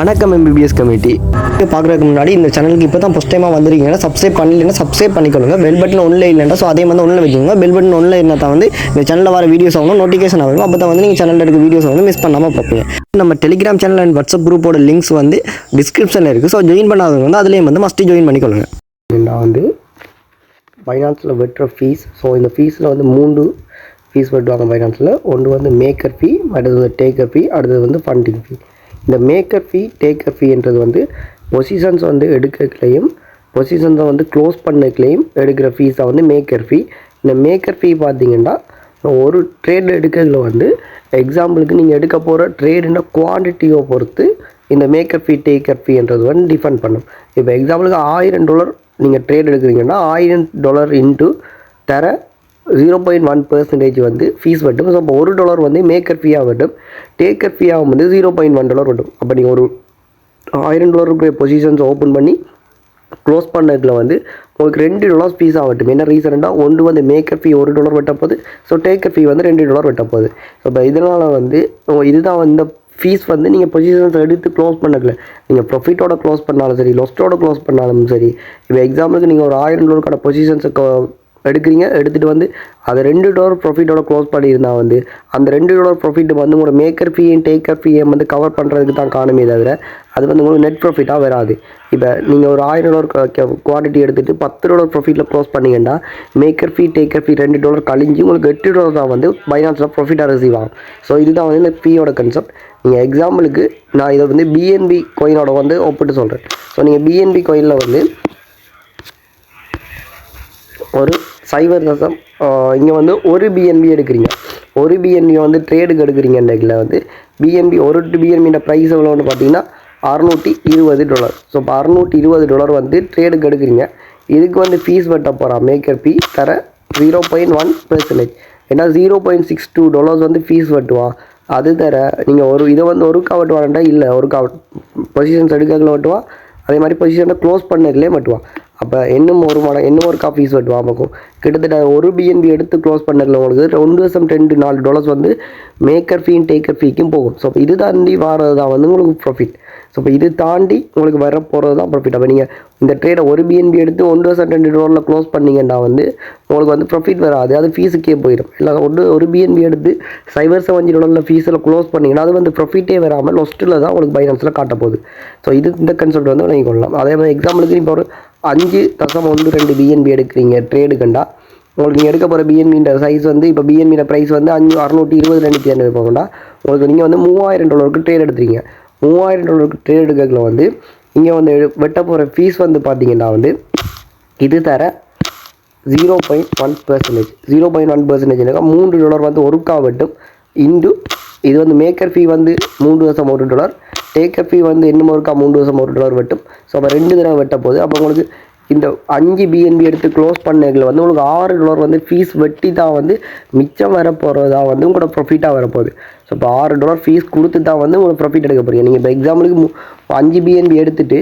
வணக்கம் MBBS committee பார்க்குறதுக்கு முன்னாடி இந்த சேனலுக்கு இப்போ தான் ஃபஸ்ட் டைமாக வந்திருக்கீங்கன்னா சப்ஸ்கிரைப் பண்ணலன்னா சப்ஸ்கிரைப் பண்ணிக்கொள்ளுங்க பெல் பட்டன் ஒன்றில் இல்லைன்னா ஸோ அதே வந்து ஒன்றில் வச்சுக்கோங்க. பெல் பட்டன் ஒன்றில் இருந்தால் தான் வந்து இந்த சேனலில் வர வீடியோஸ் ஆகணும் நோட்டிஃபிகேஷன் ஆகும் அப்போ தான் வந்து நீங்கள் சேனலில் இருக்க வீடியோஸ் வந்து மிஸ் பண்ணாமல் பார்ப்பீங்க. நம்ம டெலிகிராம் சேனல் அண்ட் வாட்ஸ்அப் குரூப்போட லிங்க்ஸ் வந்து டிஸ்கிரிப்ஷனில் இருக்குது ஸோ ஜாயின் பண்ணாதவங்க வந்து அதுலேயும் வந்து மஸ்ட்டு ஜாயின் பண்ணிக்கொள்ளுங்க. நான் வந்து ஃபைனான்ஸில் வெட்டுற ஃபீஸ் ஸோ இந்த ஃபீஸில் வந்து மூன்று ஃபீஸ் வெட்டுவாங்க ஃபைனான்ஸில் ஒன்று வந்து மேக்கர் ஃபீ அடுத்தது டேக்கர் ஃபீ அடுத்தது வந்து ஃபண்டிங் ஃபீ இந்த மேக்கர் ஃபீ டேக்கர் ஃபீன்றது வந்து பொசிஷன்ஸ் வந்து எடுக்கிறதுலையும் பொசிஷன்ஸை வந்து க்ளோஸ் பண்ணதுலையும் எடுக்கிற ஃபீஸை வந்து மேக்கர் ஃபீ இந்த மேக்கர் ஃபீ பார்த்தீங்கன்னா ஒரு ட்ரேட் எடுக்கிறதுல வந்து எக்ஸாம்பிளுக்கு நீங்கள் எடுக்க போகிற ட்ரேடுன குவான்டிட்டியை பொறுத்து இந்த மேக்கர் ஃபீ டேக்கர் ஃபீன்றது வந்து டிஃபெண்ட் பண்ணும். இப்போ எக்ஸாம்பிளுக்கு ஆயிரம் டாலர் நீங்கள் ட்ரேட் எடுக்கிறீங்கன்னா ஆயிரம் டாலர் இன்ட்டு தர ஜீரோ பாயிண்ட் ஒன் பர்சன்டேஜ் வந்து ஃபீஸ் வட்டும் ஸோ அப்போ ஒரு டாலர் வந்து மேக்கர் ஃபீயாக வட்டும் டேக்கர் ஃபீயாக வந்து ஜீரோ பாயிண்ட் ஒன் டாலர் வட்டும் அப்போ நீங்கள் ஒரு ஆயிரம் டாலருக்குரிய பொசிஷன்ஸ் ஓப்பன் பண்ணி க்ளோஸ் பண்ணதில் வந்து உங்களுக்கு ரெண்டு டாலர்ஸ் ஃபீஸ் ஆகட்டும். என்ன ரீசன்டா ஒன்று வந்து மேக்கர் ஃபீ ஒரு டாலர் வெட்ட போகுது. ஸோ டேக்கர் ஃபீ வந்து ரெண்டு டாலர் வெட்ட போகுது. ஸோ இப்போ இதனால் வந்து இதுதான் வந்து ஃபீஸ் வந்து நீங்கள் பொசிஷன்ஸ் எடுத்து க்ளோஸ் பண்ணக்கல நீங்கள் ப்ராஃபிட்டோட க்ளோஸ் பண்ணாலும் சரி லொஸ்ட்டோட க்ளோஸ் பண்ணாலும் சரி இப்போ எக்ஸாம்பிளுக்கு நீங்கள் ஒரு ஆயிரம் டாலருக்கான பொசிஷன்ஸை எடுக்கிறீங்க எடுத்துகிட்டு வந்து அதை ரெண்டு டாலர் ப்ராஃபிட்டோட க்ளோஸ் பண்ணியிருந்தா வந்து அந்த ரெண்டு டாலர் ப்ராஃபிட் வந்து உங்களோட மேக்கர் ஃபீயும் டேக்கர் ஃபீயும் வந்து கவர் பண்ணுறதுக்கு தான் காணுமே தவிர அது வந்து உங்களுக்கு நெட் ப்ராஃபிட்டாக வராது. இப்போ நீங்கள் ஒரு ஆயிரம் டாலர் குவான்டிட்டி எடுத்துகிட்டு பத்து டாலர் ப்ராஃபிட்டில் க்ளோஸ் பண்ணிங்கன்னா மேக்கர் ஃபீ டேக்கர் ஃபீ ரெண்டு டாலர் கழிஞ்சு உங்களுக்கு எட்டு டாலர் தான் வந்து பைனான்ஸில் ப்ராஃபிட்டாக ரிசீவ் ஆகும். ஸோ இதுதான் வந்து இந்த ஃபீயோட கன்செப்ட் நீங்கள் எக்ஸாம்பிளுக்கு நான் இதை வந்து பிஎன்பி கோயினோட வந்து ஒப்பிட்டு சொல்கிறேன் ஸோ நீங்கள் பிஎன்பி கோயிலில் வந்து ஒரு சைபர் தசம் இங்கே வந்து ஒரு பிஎன்பி எடுக்கிறீங்க. ஒரு பிஎன்பி வந்து ட்ரேடுக்கு எடுக்கிறீங்கன்றதுல வந்து. பிஎன்பி ஒரு பிஎன்பியோட ப்ரைஸ் எவ்வளோன்னு பார்த்தீங்கன்னா அறநூற்றி இருபது டாலர் ஸோ இப்போ அறநூற்றி இருபது டாலர் வந்து ட்ரேடுக்கு எடுக்கிறீங்க. இதுக்கு வந்து ஃபீஸ் வெட்ட போகிறான் மேக்கர் ஃபீ தர ஜீரோ பாயிண்ட் ஒன் பெர்சன்டேஜ் ஏன்னா zero point six two dollars வந்து ஃபீஸ் வெட்டுவான் அது தர நீங்கள் ஒரு இதை வந்து ஒரு வெட்டுவான்டா இல்லை ஒரு காவட் பொசிஷன்ஸ் எடுக்கிறதுல வெட்டுவான் அதே மாதிரி பொசிஷனை க்ளோஸ் பண்ணதுலேயே மட்டுவான் அப்போ இன்னும் ஒரு மாடம் இன்னும் ஒரு காஃபி ஸ்வெட் வாமக்கும் கிட்டத்தட்ட ஒரு பிஎன்பி எடுத்து க்ளோஸ் பண்ணதில் உங்களுக்கு ரெண்டு வருஷம் ரெண்டு நாலு டாலர்ஸ் வந்து மேக்கர் ஃபீன் டேக்கர் ஃபீக்கும் போகும். ஸோ இது தாண்டி வாரது தான் வந்து உங்களுக்கு ப்ராஃபிட் ஸோ இப்போ இது தாண்டி உங்களுக்கு வர போகிறது தான் ப்ராஃபிட் அப்போ நீங்கள் இந்த ட்ரேடை ஒரு பிஎன்பி எடுத்து ஒன்று வருஷம் ரெண்டு டாலரில் க்ளோஸ் பண்ணீங்கன்னா வந்து உங்களுக்கு வந்து ப்ராஃபிட் வராது. அது ஃபீஸுக்கே போயிடும் இல்லை ஒன்று ஒரு பிஎன்பி எடுத்து சைபர் செவன் டாலரில் ஃபீஸில் க்ளோஸ் பண்ணிங்கன்னா அது வந்து ப்ராஃபிட்டே வராமல் லொஸ்ட்டில் தான் உங்களுக்கு பைனான்ஸில் காட்ட போகுது. ஸோ இது இந்த கன்செப்ட் வந்து நீங்கள் கொள்ளலாம். அதே மாதிரி எக்ஸாம்பிளுக்கு இப்போ ஒரு அஞ்சு தசம் ஒன்று ரெண்டு பிஎன்பி எடுக்கிறீங்க ட்ரேடு கண்டா. உங்களுக்கு நீங்கள் எடுக்க போகிற பிஎன்பின்ற சைஸ் வந்து இப்போ பிஎன்பியில் ப்ரைஸ் வந்து அஞ்சு அறநூற்றி இருபது ரெண்டு பிஎன்பி போகண்டா உங்களுக்கு நீங்கள் வந்து மூவாயிரம் டாலருக்கு ட்ரேட் எடுத்துறீங்க. மூவாயிரம் டாலருக்கு ட்ரேட் எடுக்கிறதுல வந்து இங்கே வந்து வெட்ட போகிற ஃபீஸ் வந்து பார்த்தீங்கன்னா வந்து இது தர zero point one percentage zero point one percentage மூன்று டாலர் வந்து ஒருக்கா வெட்டும். இன்டு இது வந்து மேக்கர் ஃபீ வந்து மூன்று வருஷம் ஒரு டாலர் டேக்கர் ஃபீ வந்து இன்னும் ஒருக்கா மூன்று வருஷம் ஒரு டாலர் வெட்டும். ஸோ அப்போ ரெண்டு தடவை வெட்ட போகுது அப்போ உங்களுக்கு இந்த அஞ்சு பிஎன்பி எடுத்து க்ளோஸ் பண்ணதில் வந்து உங்களுக்கு ஆறு டாலர் வந்து ஃபீஸ் வெட்டி தான் வந்து மிச்சம் வரப்போகிறதா வந்து உங்களோட ப்ரொஃபிட்டாக வரப்போகுது. ஸோ இப்போ ஆறு டாலர் ஃபீஸ் கொடுத்து தான் வந்து உங்களுக்கு ப்ராஃபிட் எடுக்க போகிறீங்க நீங்கள் இப்போ எக்ஸாம்பிளுக்கு அஞ்சு பிஎன்பி எடுத்துட்டு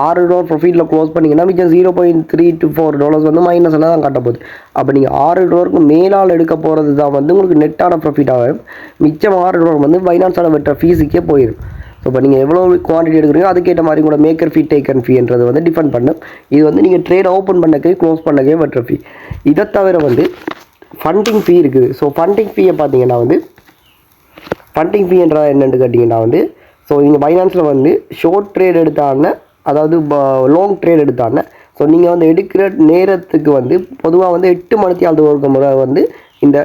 ஆறு டாலர் ப்ராஃபிட்டில் க்ளோஸ் பண்ணிங்கன்னா மிச்சம் zero point three two four dollars வந்து மைனஸ் தான் காட்ட போகுது. அப்போ நீங்கள் ஆறு டாலருக்கு மேலால் எடுக்க போகிறது தான் வந்து உங்களுக்கு நெட்டான ப்ராஃபிட் ஆகும் மிச்சம் ஆறு டாலர் வந்து ஃபைனான்ஸால் வெட்டுற ஃபீஸுக்கே போயிடும் ஸோ இப்போ நீங்கள் எவ்வளோ குவான்டிட்டி எடுக்கிறீங்க அதுக்கேற்ற மாதிரி கூட மேக்கர் ஃபீ டேக்கன் ஃபீன்றது வந்து டிஃபெண்ட் பண்ணும். இது வந்து நீங்கள் ட்ரேட் ஓப்பன் பண்ணக்கே க்ளோஸ் பண்ணக்கே வெட்டுற ஃபீ இதை தவிர வந்து ஃபண்டிங் ஃபீ இருக்குது. ஸோ ஃபண்டிங் ஃபீயை பார்த்தீங்கன்னா வந்து ஃபண்டிங் ஃபீ என்றால் என்னென்னு கேட்டிங்கன்னா வந்து ஸோ நீங்கள் ஃபைனான்ஸில் வந்து ஷோர்ட் ட்ரேட் எடுத்தான அதாவது லாங் ட்ரேட் எடுத்தான ஸோ நீங்கள் வந்து எடுக்கிற நேரத்துக்கு வந்து பொதுவாக வந்து எட்டு மணிக்கு அது ஒரு முறை வந்து இந்த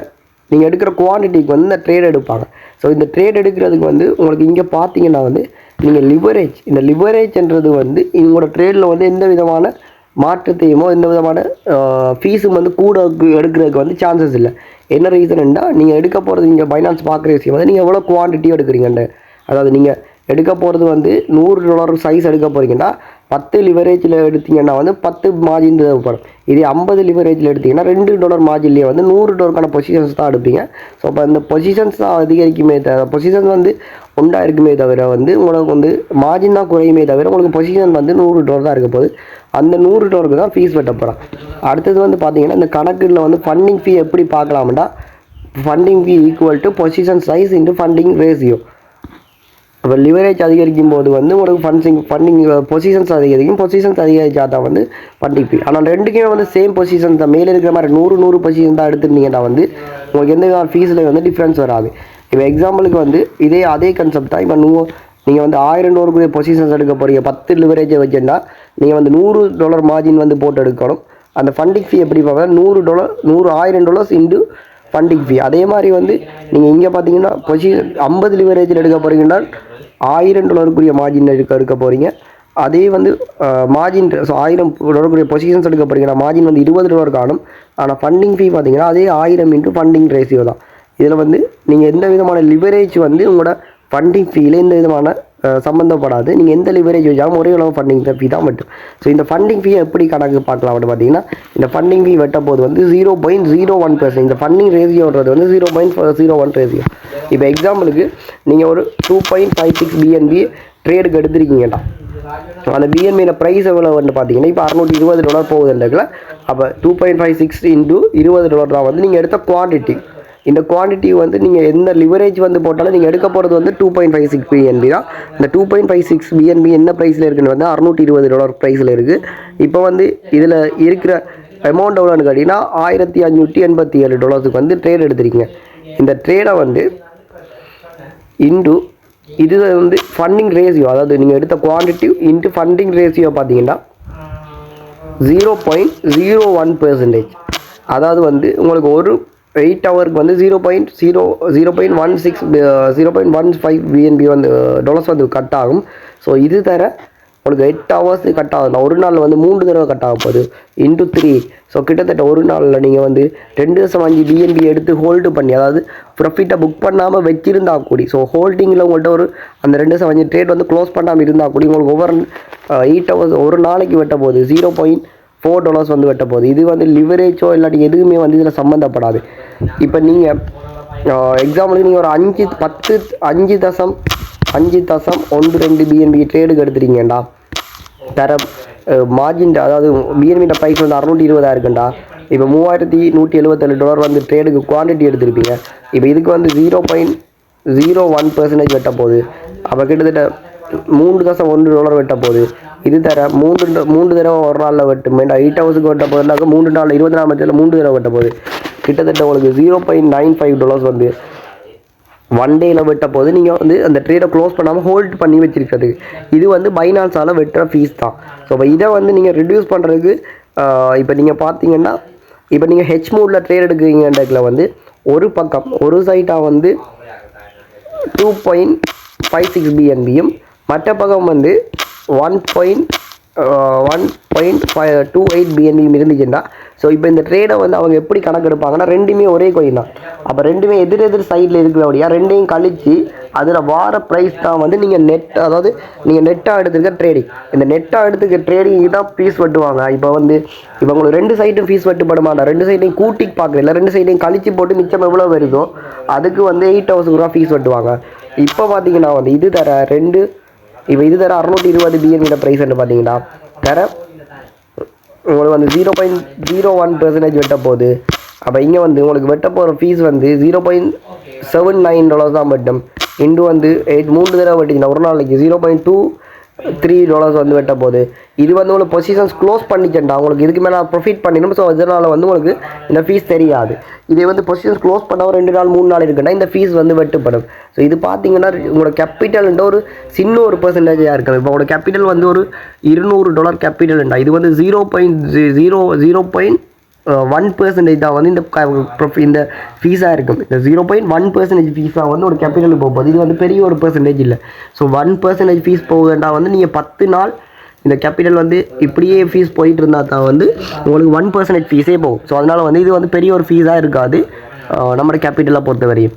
நீங்கள் எடுக்கிற குவான்டிட்டிக்கு வந்து இந்த ட்ரேட் எடுப்பாங்க. ஸோ இந்த ட்ரேட் எடுக்கிறதுக்கு வந்து உங்களுக்கு இங்கே பார்த்தீங்கன்னா வந்து நீங்கள் லிவரேஜ் இந்த லிவரேஜ்ன்றது வந்து உங்களோட ட்ரேடில் வந்து எந்த விதமான மாற்றத்தையுமோ எந்த விதமான ஃபீஸும் வந்து கூட எடுக்கிறதுக்கு வந்து சான்சஸ் இல்லை. என்ன ரீசனுன்னா நீங்கள் எடுக்க போகிறது நீங்கள் ஃபைனான்ஸ் பார்க்குற விஷயம் வந்து நீங்கள் எவ்வளோ குவான்டிட்டி எடுக்கிறீங்கன்னு அதாவது நீங்கள் எடுக்க போகிறது வந்து நூறு டாலர் சைஸ் எடுக்க போகிறீங்கன்னா பத்து லிவரேஜில் எடுத்தீங்கன்னா வந்து பத்து மார்ஜின் தேவைப்படும் இதே ஐம்பது லிவரேஜில் எடுத்தீங்கன்னா ரெண்டு டாலர் மார்ஜின்லேயே வந்து நூறு டாலருக்கான பொசிஷன்ஸ் தான் எடுப்பீங்க. ஸோ அப்போ இந்த பொசிஷன்ஸ் தான் அதிகரிக்குமே தவிர பொசிஷன்ஸ் வந்து உண்டா இருக்குமே தவிர வந்து உங்களுக்கு வந்து மார்ஜின் தான் குறையுமே தவிர உங்களுக்கு பொசிஷன் வந்து நூறு டாலர் தான் இருக்க போகுது. அந்த நூறு டாலருக்கு தான் ஃபீஸ் வெட்ட போகிறான் அடுத்தது வந்து பார்த்தீங்கன்னா இந்த கணக்கில் வந்து ஃபண்டிங் ஃபீ எப்படி பார்க்கலாம்னா funding fee equal to position size into funding ratio அப்போ லிவரேஜ் அதிகரிக்கும் போது வந்து உங்களுக்கு ஃபண்ட்ஸிங் ஃபண்டிங் பொசிஷன்ஸ் அதிகரிக்கும் பொசிஷன்ஸ் அதிகரிச்சா தான் வந்து ஃபண்டிங் ஃபீ ஆனால் ரெண்டுக்குமே வந்து சேம் பொசிஷன் தான். மேலே இருக்கிற மாதிரி நூறு நூறு பொசிஷன் தான் எடுத்துருந்தீங்கன்னா வந்து உங்களுக்கு எந்த விதமான ஃபீஸில் வந்து டிஃப்ரென்ஸ் வராது. இப்போ எக்ஸாம்பிளுக்கு வந்து இதே அதே கன்செப்ட் தான். இப்போ நூ நீங்கள் வந்து ஆயிரம் நூறுக்குரிய பொசிஷன்ஸ் எடுக்க போகிறீங்க பத்து லிவரேஜை வச்சுருந்தா நீங்கள் வந்து நூறு டாலர் மார்ஜின் வந்து போட்டு எடுக்கணும். அந்த ஃபண்டிங் ஃபீ எப்படி பார்ப்பா நூறு டாலர் நூறு ஆயிரம் டாலர்ஸ் இன்டு ஃபண்டிங் ஃபீ அதே மாதிரி வந்து நீங்கள் இங்கே பார்த்தீங்கன்னா பொசிஷன் ஐம்பது லிவரேஜில் எடுக்க போகிறீங்கன்னா ஆயிரம் டாலருக்குரிய மார்ஜின் எடுக்க எடுக்க போகிறீங்க அதே வந்து மார்ஜின் ஸோ ஆயிரம் டாலருக்குரிய பொசிஷன்ஸ் எடுக்க போகிறீங்கன்னா மார்ஜின் வந்து இருபது டாலர் காணும். ஆனால் ஃபண்டிங் ஃபீ பார்த்தீங்கன்னா அதே ஆயிரம் இன்ட்டு ஃபண்டிங் ரேஷியோ தான். இதில் வந்து நீங்கள் எந்த விதமான லிவரேஜ் வந்து உங்களோட ஃபண்டிங் ஃபீல எந்த விதமான சம்மந்தப்படாது நீங்கள் எந்த லிவரேஜ் வச்சாலும் ஒரே அளவு ஃபண்டிங் ஃபீ தான் மட்டும். ஸோ இந்த ஃபண்டிங் ஃபீ எப்படி கணக்கு பார்க்கலாம் அப்படின்னு பார்த்தீங்கன்னா இந்த ஃபண்டிங் ஃபீ வெட்ட போது வந்து zero point zero one percent இந்த ஃபண்டிங் ரேசியோன்றது வந்து zero point zero one ratio இப்போ எக்ஸாம்பிளுக்கு நீங்கள் ஒரு two point five six BNB ட்ரேடுக்கு எடுத்திருக்கீங்கடா. அந்த பிஎன்பியில் ப்ரைஸ் எவ்வளோன்னு பார்த்தீங்கன்னா இப்போ அறநூற்றி இருபது டாலர் போகுதுன்றதுல அப்போ two point five six into இருபது டாலர் தான் வந்து நீங்கள் எடுத்த குவான்டிட்டி இந்த குவான்டிட்டி வந்து நீங்கள் எந்த லிவரேஜ் வந்து போட்டாலும் நீங்கள் எடுக்க போகிறது வந்து two point five six BNB தான். இந்த two point five six BNB என்ன ப்ரைஸில் இருக்குன்னு வந்து அறுநூற்றி இருபது டாலர் ப்ரைஸில் இருக்குது இப்போ வந்து இதில் இருக்கிற அமௌண்ட் எவ்வளோன்னு கேட்டிங்கன்னா ஆயிரத்தி அஞ்சூற்றி எண்பத்தி ஏழு டாலர்ஸுக்கு வந்து ட்ரேட் எடுத்திருக்கீங்க. இந்த ட்ரேடை வந்து இன்டு இது வந்து ஃபண்டிங் ரேஷியோ அதாவது நீங்கள் எடுத்த குவான்டிட்டி இன்ட்டு ஃபண்டிங் ரேஷியோ பார்த்தீங்கன்னா zero point zero one percentage அதாவது வந்து உங்களுக்கு ஒரு எயிட் ஹவருக்கு வந்து zero point zero zero point one six zero point one five PNB வந்து uh, டொலர்ஸ் வந்து கட் ஆகும். ஸோ இது தர உங்களுக்கு எயிட் ஹவர்ஸ் கட் ஆகும். ஒரு நாள் வந்து மூன்று தடவை கட் ஆக போகுது. இன்ட்டு த்ரீ ஸோ கிட்டத்தட்ட ஒரு நாளில் நீங்கள் வந்து ரெண்டு வருஷம் அஞ்சு பிஎன்பி எடுத்து ஹோல்டு பண்ணி அதாவது ப்ராஃபிட்டை புக் பண்ணாமல் வச்சிருந்தா கூடி ஸோ ஹோல்டிங்கில் உங்கள்கிட்ட ஒரு அந்த ரெண்டு வருஷம் அஞ்சு ட்ரேட் வந்து க்ளோஸ் பண்ணாமல் இருந்தால் கூடி உங்களுக்கு ஒவ்வொரு uh, எயிட் ஹவர்ஸ் ஒரு நாளைக்கு வெட்ட போகுது. ஜீரோ பாயிண்ட் ஃபோர் டாலர்ஸ் வந்து வெட்ட போகுது. இது வந்து லிவரேஜோ இல்லாட்டி எதுவுமே வந்து இதில் சம்மந்தப்படாது இப்போ நீங்கள் எக்ஸாம்பிளுக்கு நீங்கள் ஒரு அஞ்சு பத்து அஞ்சு தசம் அஞ்சு தசம் ஒன்று ரெண்டு பிஎன்பி ட்ரேடுக்கு எடுத்துறீங்கடா தர மார்ஜின் அதாவது பிஎன்பியோட ப்ரைஸ் வந்து அறநூற்றி இருபதாக இருக்குண்டா. இப்போ மூவாயிரத்தி நூற்றி எழுபத்தேழு டாலர் வந்து ட்ரேடுக்கு குவான்டிட்டி எடுத்திருப்பீங்க. இப்போ இதுக்கு வந்து zero point zero one percentage வெட்ட போகுது. அப்போ கிட்டத்தட்ட மூன்று தசம் ஒன்று டாலர் வெட்ட போகுது. இது தர மூன்று மூன்று தடவை ஒரு நாளில் வெட்டும். வேண்டாம் எயிட் ஹவர்ஸுக்கு வெட்ட போகுதுனாக்க மூன்று நாள் இருபத்தி நாலு மத்தியில் மூன்று தடவை வெட்ட போகுது. கிட்டத்தட்ட உங்களுக்கு zero point nine five dollars வந்து ஒன் டேயில் வெட்ட போது நீங்கள் வந்து அந்த ட்ரேடை க்ளோஸ் பண்ணாமல் ஹோல்ட் பண்ணி வச்சிருக்கிறது. இது வந்து பைனான்ஸால் வெட்டுற ஃபீஸ் தான். ஸோ இப்போ இதை வந்து நீங்கள் ரிடியூஸ் பண்ணுறதுக்கு இப்போ நீங்கள் பார்த்தீங்கன்னா இப்போ நீங்கள் ஹெச் மூடில் ட்ரேட் எடுக்கிறீங்கன்றதுல வந்து ஒரு பக்கம் ஒரு சைட்டாக வந்து டூ பாயிண்ட் ஃபைவ் சிக்ஸ் பிஎன்பியும் மற்ற பக்கம் வந்து one point one point five two eight பிஎன்பியும் இருந்துச்சுன்னா ஸோ இப்போ இந்த ட்ரேடை வந்து அவங்க எப்படி கணக்கெடுப்பாங்கன்னா ரெண்டுமே ஒரே கோயின் தான். அப்போ ரெண்டுமே எதிர் எதிர் சைடில் இருக்கிறபடியா ரெண்டையும் கழித்து அதில் வார ப்ரைஸ் தான் வந்து நீங்கள் நெட் அதாவது நீங்கள் நெட்டாக எடுத்துருக்க ட்ரேடிங் இந்த நெட்டாக எடுத்துக்க ட்ரேடிங் தான் ஃபீஸ் வெட்டுவாங்க. இப்போ வந்து இப்போ உங்களுக்கு ரெண்டு சைட்டும் ஃபீஸ் வெட்டுப்படமாட்டா ரெண்டு சைடையும் கூட்டி பார்க்குறதில்ல ரெண்டு சைடையும் கழிச்சு போட்டு மிச்சம் எவ்வளோ வருதோ அதுக்கு வந்து எயிட் தௌசண்ட் ரூபா ஃபீஸ் வெட்டுவாங்க. இப்போ பார்த்தீங்கன்னா வந்து இது தர ரெண்டு இப்போ இது தர அறுநூற்றி இருபது பிஎன்கிட்ட ப்ரைஸ் பார்த்தீங்கன்னா தர உங்களுக்கு வந்து zero point zero one percentage வெட்ட போகுது. அப்போ இங்கே வந்து உங்களுக்கு வெட்ட போகிற ஃபீஸ் வந்து zero point seven nine dollars தான் வெட்டும். இன்று வந்து எயிட் மூணு தடவை வெட்டிங்கன்னா ஒரு நாளைக்கு zero point two three dollars வந்து வெட்ட போகுது இது வந்து உங்களுக்கு பொசிஷன்ஸ் க்ளோஸ் பண்ணிச்சேன்டா உங்களுக்கு இதுக்கு மேலே ப்ரொஃபிட் பண்ணிடும் ஸோ இதனால் வந்து உங்களுக்கு இந்த ஃபீஸ் தெரியாது. இதே வந்து பொசிஷன்ஸ் க்ளோஸ் பண்ணால் ரெண்டு நாள் மூணு நாள் இருக்குன்னா இந்த ஃபீஸ் வந்து வெட்டுப்படும். ஸோ இது பார்த்தீங்கன்னா உங்களோட கேபிட்டல்ன்ற ஒரு சின்ன ஒரு பர்சன்டேஜாக இருக்கும் இப்போ உங்களோட கேபிட்டல் வந்து ஒரு இருநூறு டாலர் கேபிட்டல்ண்டா இது வந்து zero point zero zero point one percentage தான் வந்து இந்த க- இந்த ஃபீஸாக இருக்கும். இந்த ஜீரோ பாயிண்ட் ஒன் பர்சன்டேஜ் ஃபீஸாக வந்து ஒரு கேபிட்டலுக்கு போக போகுது இது வந்து பெரிய ஒரு பர்சன்டேஜ் இல்லை. ஸோ ஒன் பர்சன்டேஜ் ஃபீஸ் போக வந்து நீங்கள் பத்து நாள் இந்த கேபிட்டல் வந்து இப்படியே ஃபீஸ் போயிட்டு இருந்தால் தான் வந்து உங்களுக்கு ஒன் பர்சன்டேஜ் ஃபீஸே போகும். ஸோ அதனால் வந்து இது வந்து பெரிய ஒரு ஃபீஸாக இருக்காது நம்மளோட கேபிட்டலை பொறுத்த வரையும்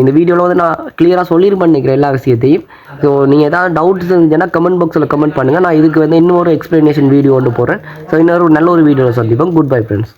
இந்த வீடியோவில் வந்து நான் கிளியராக சொல்லியிருப்பேன் நினைக்கிறேன் எல்லா விஷயத்தையும். ஸோ நீங்கள் எதாவது டவுட்ஸ் இருந்துச்சுன்னா கமெண்ட் பாக்ஸில் கமெண்ட் பண்ணுங்கள் நான் இதுக்கு வந்து இன்னொரு எக்ஸ்ப்ளனேஷன் வீடியோ ஒன்று போடுறேன். ஸோ இன்னொரு நல்ல ஒரு வீடியோவில் சந்திப்போம். Good bye friends